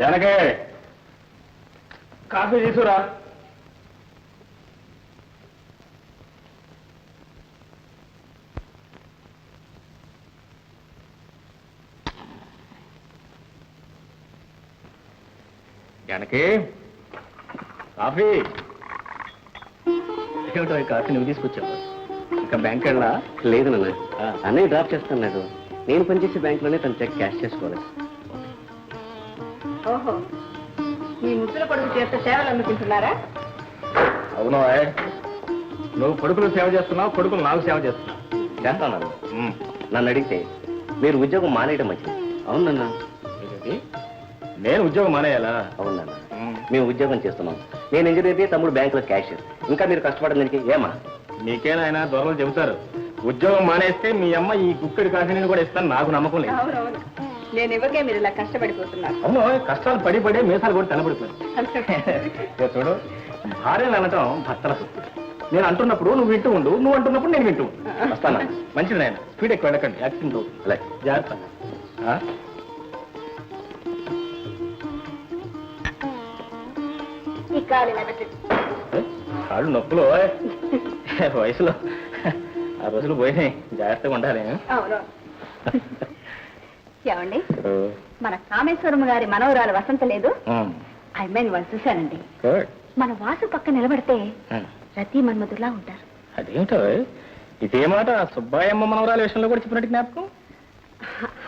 జనకే. Coffee తీసుకురా. Janaki. Coffee. ఏమిటో ఈ కాఫీ నువ్వు తీసుకొచ్చావు? ఇంకా బ్యాంక్ వెళ్ళా లేదు నాన్న. అన్నయ్య డ్రాప్ చేస్తున్నాడు నేను పనిచేసే బ్యాంకులోనే తన చెక్ క్యాష్ చేసుకోవాలి. ఓహో. మీ ముద్దుల కొడుకు చేత సేవలు అందుకుంటున్నారా? అవును. నువ్వు కొడుకులు సేవ చేస్తున్నావు కొడుకులు నాకు సేవ చేస్తున్నావు. చేస్తాను నన్ను అడిగితే మీరు ఉద్యోగం మానేయడం మంచిది. అవునన్న? నేను ఉద్యోగం మానేయాలా? అవునన్న మేము ఉద్యోగం చేస్తున్నాం. నేను ఇంజనీర్ తమ్ముడు బ్యాంకులో క్యాషియర్. ఇంకా మీరు కష్టపడడానికి ఏమా? మీకేనాయన దొరలు చెబుతారు. ఉద్యోగం మానేస్తే మీ అమ్మ ఈ కుక్కడి కాఫీని కూడా ఇస్తాను. నాకు నమ్మకం లేదు. అవునవును. నేను ఇవ్వకే మీరు ఇలా కష్టపడిపోతున్నారు అవును కష్టాలు పడి పడి మీసాలు కూడా తెల్లబడిపోయారు ఇదిగో చూడు భార్యలు అనటం భర్తల సొత్తు నేను అంటున్నప్పుడు నువ్వు వింటూ ఉండు నువ్వు అంటున్నప్పుడు నేను వింటూ. వస్తానా? మంచిది నాయన. స్పీడ్ ఎక్కువ వెళ్ళకండి. యాక్సిడెంట్ అవుతుంది. అలాగే జాగ్రత్త? కాళ్ళు నొప్పులు. వయసులో. ఆ రోజులు పోయినాయి. జాగ్రత్తగా ఉండాలి ఏమండి? మన కామేశ్వరం గారి మనవరాలు వసంత లేదు. ఆ. అమ్మాయిని వాళ్ళు చూశానండి మన వాసు పక్క నిలబడితే. రతి మన్మధులా ఉంటారు. అదేమిటో? ఇదే మాట సుబ్బాయమ్మ మనవరాల విషయంలో కూడా చెప్పినట్టు జ్ఞాపకం?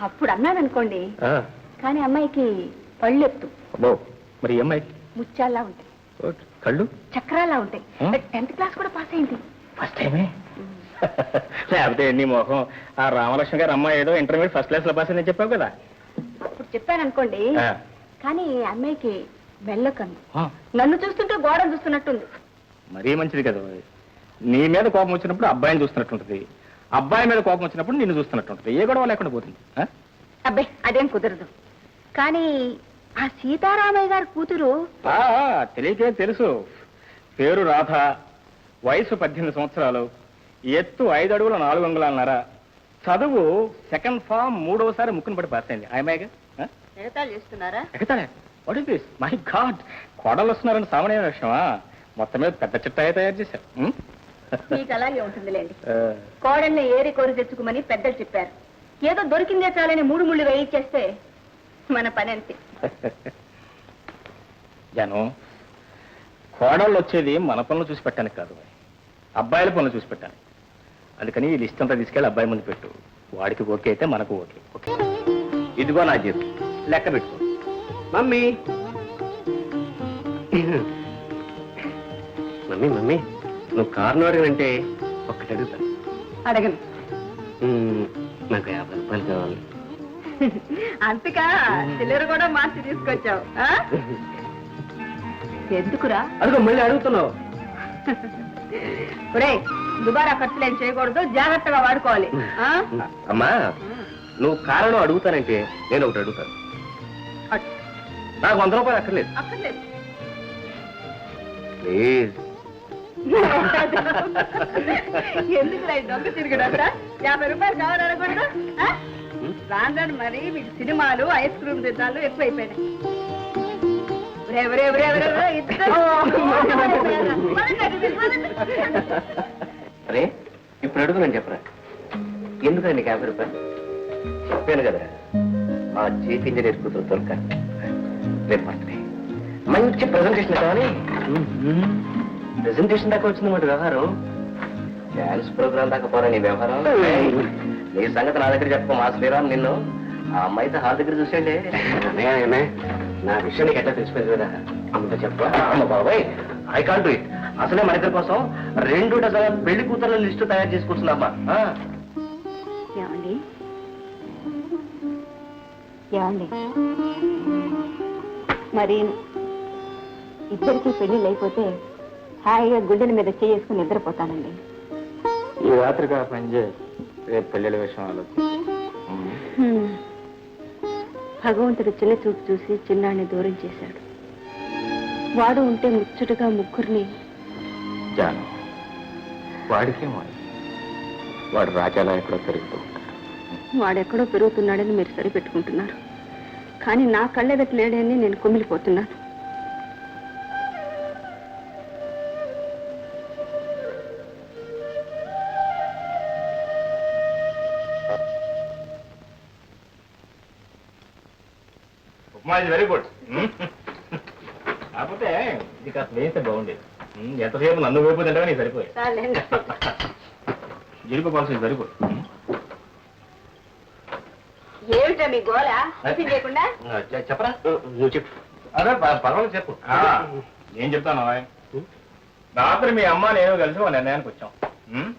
అప్పుడు అన్నాననుకోండి. ఆ. కానీ అమ్మాయికి పళ్ళెత్తు అబ్బో మరి ఈ అమ్మాయి ముత్యాల్లా ఉంటాయి. కళ్ళు? చక్రాల్లా ఉంటాయి? టెన్త్ క్లాస్ కూడా పాస్ అయింది. ఫస్ట్ టైమే? లేకపోతే నీ మొహం? ఆ రామలక్ష్మి గారు అమ్మాయి ఏదో ఇంటర్మీడియట్ ఫస్ట్ క్లాస్లో పాస్ అని చెప్పావు కదా. అప్పుడు చెప్పాననుకోండి ఆ. కానీ అమ్మాయికి ఆ. నన్ను చూస్తుంటే గోడ చూస్తున్నట్టుంది. మరీ మంచిది కదా నీ మీద కోపం వచ్చినప్పుడు అబ్బాయిని చూస్తున్నట్టుంటది. అబ్బాయి మీద కోపం వచ్చినప్పుడు నిన్ను చూస్తున్నట్టుంటది. ఏ గొడవ లేకుండా పోతుంది ఆ? అబ్బే అదేం కుదరదు. కానీ ఆ సీతారామయ్య గారి కూతురు ఆ, తెలియకే తెలుసు. పేరు రాధ వయసు పద్దెనిమిది సంవత్సరాలు. ఎత్తు ఐదు అడుగుల నాలుగు అంగుళాలన్నర. చదువు సెకండ్ ఫామ్ మూడోసారి ముక్కును పడి పాస్ అయింది. ఎగతాళి చేస్తున్నారా? ఎగతాడే what is this my god కోడలు వస్తున్నారని సామాన్య విషయమా? మొత్తం మీద పెద్ద చిట్టాయి తయారు చేశారు. ఉం? మీకు అలాగే ఉంటుందిలేండి. ఆ, కోడల్ని ఏరి కోరి తెచ్చుకోమని పెద్దలు చెప్పారు. ఏదో దొరికిందే చాలని మూడు ముళ్ళు వేయించేస్తే మన పని అంతే. జనం కోడళ్ళు వచ్చేది మన పనులు చూసి పెట్టడానికి కాదు అబ్బాయిల పనులు చూసి పెట్టాలి అందుకని ఈ లిస్ట్ అంతా తీసుకెళ్ళి అబ్బాయి ముందు పెట్టు. వాడికి ఓకే అయితే మనకు ఓకే. ఓకే? ఇదిగో నా జీతం. లెక్క పెట్టుకో. మమ్మీ. Mummy mummy. నువ్వు కారును అడిగినంటే ఒక్కటి అడుగుతా. అడగను. నాకు యాభై రూపాయలు కావాలి. అంతకా? చిల్లర కూడా మార్చి తీసుకొచ్చావు? ఎందుకురా? అదిగో మళ్ళీ అడుగుతున్నావు. ఒరే దుబారా ఖర్చులు ఏం చేయకూడదు జాగ్రత్తగా వాడుకోవాలి. ఆ? అమ్మా నువ్వు కారణం అడుగుతానంటే నేను ఒకటి అడుగుతాను. అట్- నాకు వంద రూపాయలు అక్కర్లేదు. అక్కర్లేదు. ప్లీజ్. ఎందుకురా ఈ దొంగ తిరుగుడంతా? యాభై రూపాయలు కావాలనుకుంటా రాను రాను మరి మీకు సినిమాలు ఐస్ క్రీమ్ తిన్నాలు ఎక్కువైపోయినాయి. ఒరే, ఒరే, ఒరే, ఒరే, ఒరే, ఇద్దరు. అరే ఇప్పుడు అడుగునని చెప్పరా? ఎందుకండి నీకు యాభై రూపాయలు? చెప్పాను కదా ఆ చీఫ్ ఇంజనీర్ కూతురు దొరక రేపు బర్త్డే మంచి ప్రెజెంటేషన్ కావాలి ప్రెజెంటేషన్ దాకా వచ్చింది మాట వ్యవహారం. డాన్స్ ప్రోగ్రామ్ దాకా పోరా నీ వ్యవహారం. నీ సంగతి నా దగ్గర చెప్పు మా శ్రీరామ్ నిన్ను. ఆ అమ్మాయితో హాల్ దగ్గర చూసేలే నా విషయం నీకు ఎట్లా తెలిసిపోయింది కదా? అమ్మతో చెప్పు అమ్మ బాబాయ్ ఐ కాంట్ డూ ఇట్ అసలే మన ఇద్దరి కోసం రెండు డజన్ పెళ్ళి కూతుర్ల లిస్టు తయారు చేసుకుంటున్నామ్మా ఆ. ఏమండి? ఏమండి? మరి ఇద్దరికి పెళ్ళి అయిపోతే హాయిగా గుడ్డల మీద చేసుకుని నిద్రపోతానండి. ఈ రాత్రికి ఆ పని చేయి. రేపు పెళ్ళిళ్ళ విషయం ఆలోచించు. భగవంతుడు చిన్న చూపు చూసి చిన్నాన్ని దూరం చేశాడు. వాడు ఉంటే ముచ్చటగా ముగ్గురిని జాను. వాడికి వాడు రాజాలా ఎక్కడో తిరుగుతూ ఉంటాడు. వాడెక్కడో పెరుగుతున్నాడని మీరు సరిపెట్టుకుంటున్నారు. కానీ నా కళ్ళెదట లేడని నేను కుమిలిపోతున్నాను. వెరీ గుడ్ కాకపోతే ఇది కాస్త వేస్తే బాగుండేది. ఎంతసేపు నన్ను వైపు తింటే నీకు సరిపోయి. జీడిపోవాల్సింది వెరీ గుడ్ ఏమిటా మీ గోళ చేయకుండా? చెప్పరా? నువ్వు చెప్పు. అదే పర్వాలేదు చెప్పు. ఏం చెప్తాను? రాత్రి మీ అమ్మ నేను కలిసి ఒక నిర్ణయానికి వచ్చాం?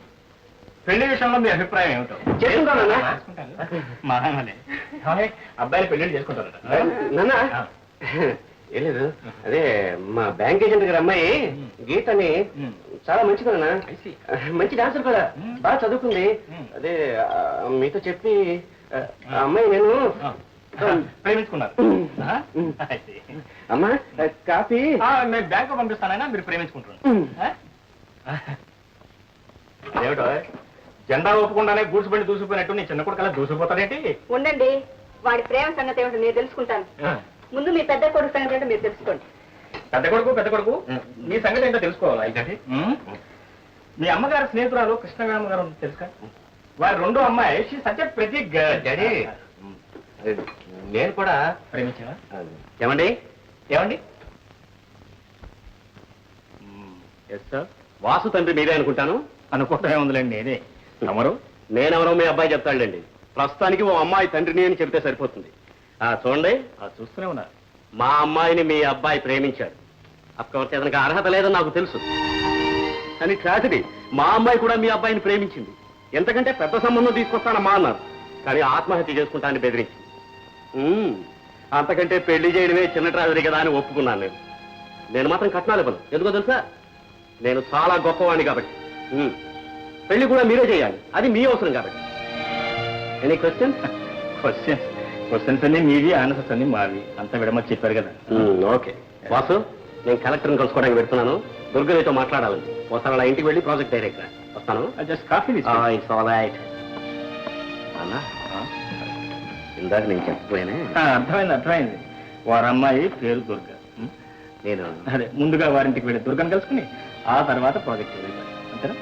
పెళ్ళి విషయంలో మీ అభిప్రాయం ఏమిటో. చేసుకుంటాను. మా అబ్బాయిని పెళ్ళి చేసుకుంటారట నాన్న? ఆ. ఏం లేదు అదే మా బ్యాంక్ ఏజెంట్ గారి అమ్మాయి గీత అని. చాలా మంచిది see. మంచి డాన్సర్ కూడా మ్. బాగా చదువుకుంది. అదే మీతో చెప్పి ఆ, అమ్మాయి నేను. ప్రేమించుకున్నారు. అమ్మా కాఫీ ఆ, నేను బ్యాంకు పంపిస్తానైనా మీరు ప్రేమించుకుంటున్నారు? ఏమిటో జెండా ఒప్పుకుండానే గూడ్స్ బండి దూసిపోయినట్టు నీ చిన్న కొడుకు అలా దూసిపోతాడేంటి ఉండండి వాడి ప్రేమ సంగతి ఏమిటో నేను తెలుసుకుంటాను. ముందు మీ పెద్ద కొడుకు సంగతి ఏంటో మీరు తెలుసుకోండి. పెద్ద కొడుకు పెద్ద కొడుకు? మీ సంగతి ఏంటో తెలుసుకోవాలా అయితే? మీ అమ్మగారి స్నేహితురాలు కృష్ణగామ గారు తెలుసా? వారి రెండో అమ్మాయి షీ సత్య ప్రతి డాడీ నేను కూడా ప్రేమించావా? ఏమండి? ఏమండి? ఎస్ సార్ వాసు తండ్రి మీరే అనుకుంటాను? అనుకోవటమే ఉందిలేండి నేనే. తమరు? నేనెవరో మీ అబ్బాయి చెప్తాడులేండి. ప్రస్తుతానికి ఓ అమ్మాయి తండ్రిని అని చెప్తే సరిపోతుంది. ఆ చూడండి. ఆ, చూస్తూనే ఉన్నారు మా అమ్మాయిని మీ అబ్బాయి ప్రేమించాడు. అఫ్కోర్స్ అతనికి అర్హత లేదని నాకు తెలుసు. కానీ ట్రాజడీ మా అమ్మాయి కూడా మీ అబ్బాయిని ప్రేమించింది. ఎంతకంటే పెద్ద సంబంధం తీసుకొస్తానమ్మా అన్నారు. కానీ ఆత్మహత్య చేసుకుంటానని బెదిరించింది. ఉమ్, అంతకంటే పెళ్ళి చేయడమే చిన్న ట్రాజడీ కదా అని ఒప్పుకున్నాను నేను. నేను మాత్రం కట్నాలు ఇవ్వను. ఎందుకో తెలుసా? నేను చాలా గొప్పవాణ్ణి కాబట్టి. ఉమ్, పెళ్ళి కూడా మీరే చేయాలి. అది మీ అవసరం కాబట్టి. ఎనీ క్వశ్చన్ క్వశ్చన్స్ క్వశ్చన్స్ అన్ని మీవి ఆన్సర్స్ అన్ని మావి. అంతా విడమని చెప్పారు కదా. ఓకే. వాసు నేను కలెక్టర్ని కలుసుకోవడానికి పెడుతున్నాను దుర్గనితో మాట్లాడాలని. ఒకసారి అలా ఇంటికి వెళ్ళి ప్రాజెక్ట్ డైరెక్టర్? వస్తాను. Just coffee it's all right అన్న? ఇందాక నేను చెప్పపోయానే అర్థమైంది అర్థమైంది. వారి అమ్మాయి పేరు దుర్గ? నేను అదే ముందుగా వారింటికి వెళ్ళి దుర్గను కలుసుకుని ఆ తర్వాత ప్రాజెక్ట్ అంతేనా?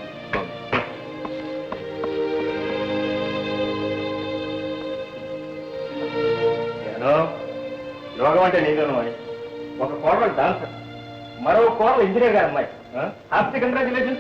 అంటే నేను ఒక కోడలు డాన్సర్. మరో కోడలు ఇంజనీర్ గారు అమ్మాయి. Happy congratulation